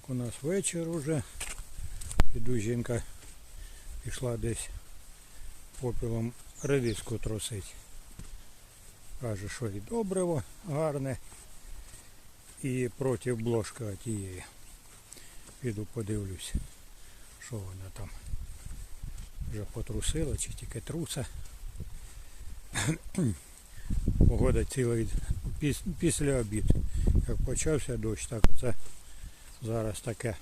Так, у нас вечір уже. Іду жінка пішла десь попілом редиску трусить. Каже, що і добриво гарне. І проти бложки тієї. Піду подивлюсь, що вона там. Вже потрусила чи тільки труса. Погода цілий піс- після обід. Як почався дощ, так це зараз таке.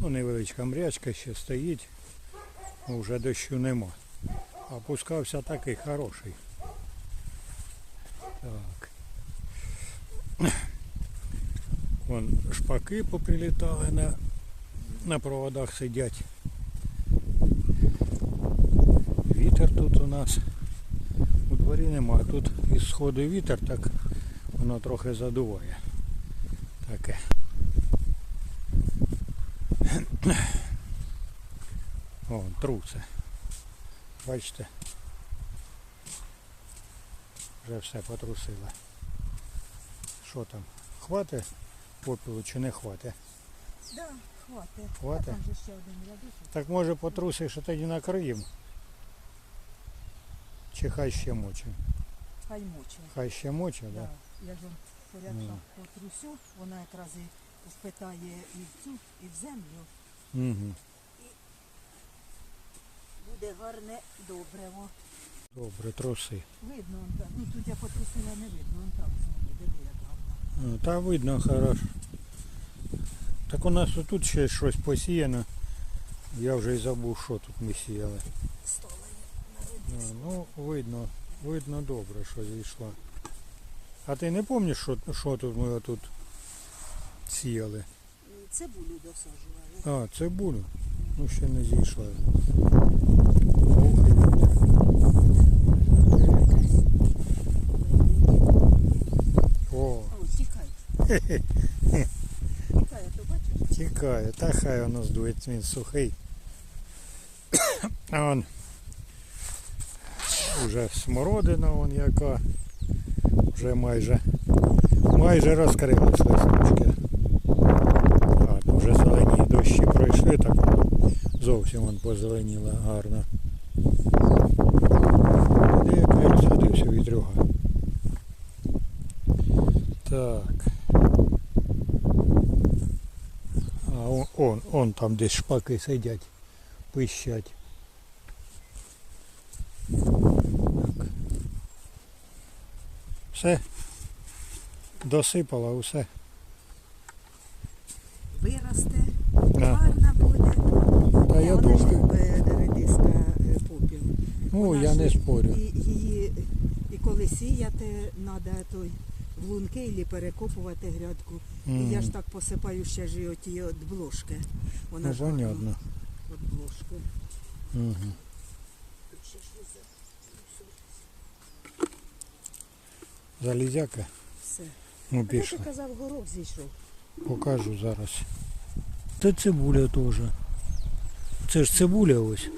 Ну, невеличка мрячка ще стоїть. Вже дощу нема. А пускався такий хороший. Так. Вон шпаки поприлітали на, на проводах сидять. Вітер тут у нас. У дворі нема. Тут із сходу вітер, так воно трохи задуває. Таке. О, труце. Бачите? Вже все потрусило. Що там? Хватить попілу чи не хватить? Да, хватить. Хватить? Там же ще один рядочок. Так може потрусиш, а тоді накриємо? Чи хай ще моче? Хай моче. Хай ще моче, Да. так? Я ж вам порядка Ну. потрусю, вона якраз і впитає і в цю, і в землю. Угу. Буде гарне добрево. Добре, труси. Видно, он там. Ну тут я потрусила не видно, он там знову, диви, як гарно. А, Та видно хорошо. Так у нас тут ще щось посіяно. Я вже і забув, що тут ми сіяли. Столи А, ну, видно, видно добре, що зійшла. А ти не пам'ятаєш, що, що тут ми тут сіяли? Цибулю досаджували. А, цибулю. Ну ще не зійшла. О, тікай. Тікає, то бачиш? тікає. Та хай воно здує, він сухий. А он уже смородина вон яка. Вже майже майже розкрились листочки. зовсім вон позеленіло гарно. Де як не розходився вітрюга. Так. А он, он, он там десь шпаки сидять, пищать. Так. Все. Досипала усе. Виросте, Ну, Вона я ж не спорю. І, її, і коли сіяти, треба той в лунки і перекопувати грядку. І я ж так посипаю ще ж і оті от блошки. Вона Ну, ж понятно. От блошки. Угу. Тут ще ж і Залізяка. Все. Ну, ти пішла. казав, горох зійшов? Покажу зараз. Це цибуля теж. Це ж цибуля ось.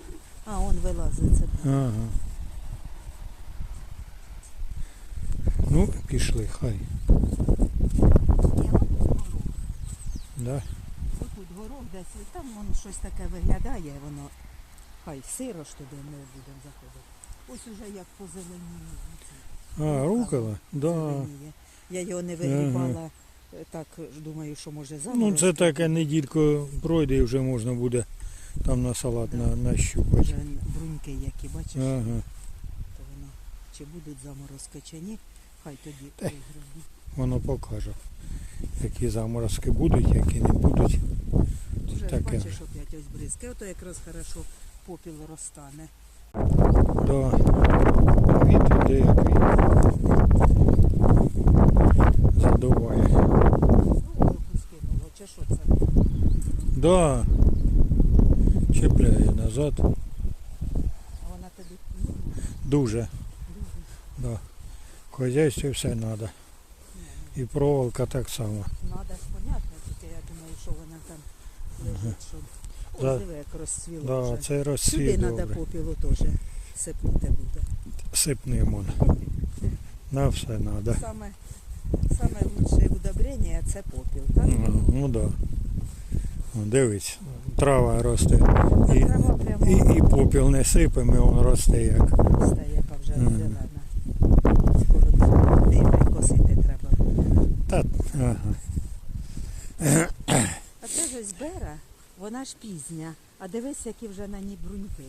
А, он вилазить. Ага. Ну, пішли, хай. Да? Отут горох десь, там воно щось таке виглядає, воно хай сиро ж туди не будемо заходити. Ось уже як позеленіє. А, рукола? Да. Я його не вигрібала, так думаю, що може Ну заморозити. це таке неділько пройде і вже можна буде там на салат на, нащупати. Бруньки які, бачиш, Ага. то воно чи будуть заморозки, чи ні, хай тоді Та. Воно покаже. Які заморозки будуть, які не будуть. Вже таке бачиш опять ось бризки, ото якраз хорошо попіл розтане. Да. Вітер деякий. Задуває. Ну, скинуло, чи що це? Да. Назад. А вона тобі Дуже. дуже. Да. Хозяйстві все треба. І проволока так само. Надо понятно, тільки я думаю, що вона там лежить, щоб. Да. диви, як розцвіло Да, вже. це Сюди треба добре. попілу теж сипнути буде. Сипнемо. На все треба. Саме, саме лучше удобрення це попіл, так? Ну да. Дивись, трава росте. І, і, і попіл не сипемо, і він росте як. росте, яка вже Мгм. зелена. Скоро косити треба буде. Та, ага. А це ж ось бера, вона ж пізня. А дивись, які вже на ній бруньки.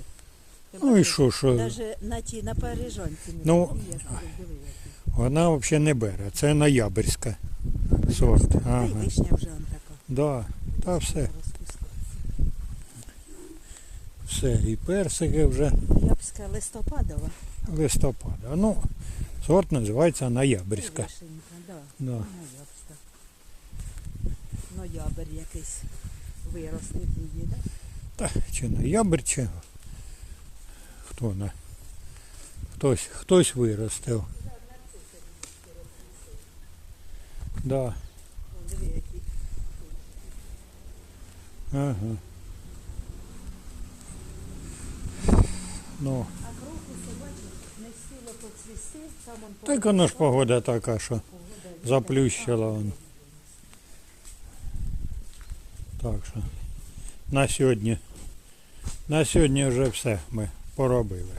Ти Ну і що, що? Навіть на ті, на пережонці не Ну. Вона взагалі не бере. Це ноябрьська. Сорт, ага. вишня вже он така. Да, та все. Все. І персики вже Я б сказала листопадова. листопада. Ну, сорт називається ноябрьська. вишенька, да. Да. Ноябрьська. Ноябрь якийсь виростив її, да? Та, чи ноябрь, чи хто на. Хтось, хтось виростив. Да. Ага. Ну, А крокуси, бачиш, не встигло поцвісти, сам он так воно ж погода така, що заплющила воно. Так що на сьогодні. На сьогодні вже все ми поробили.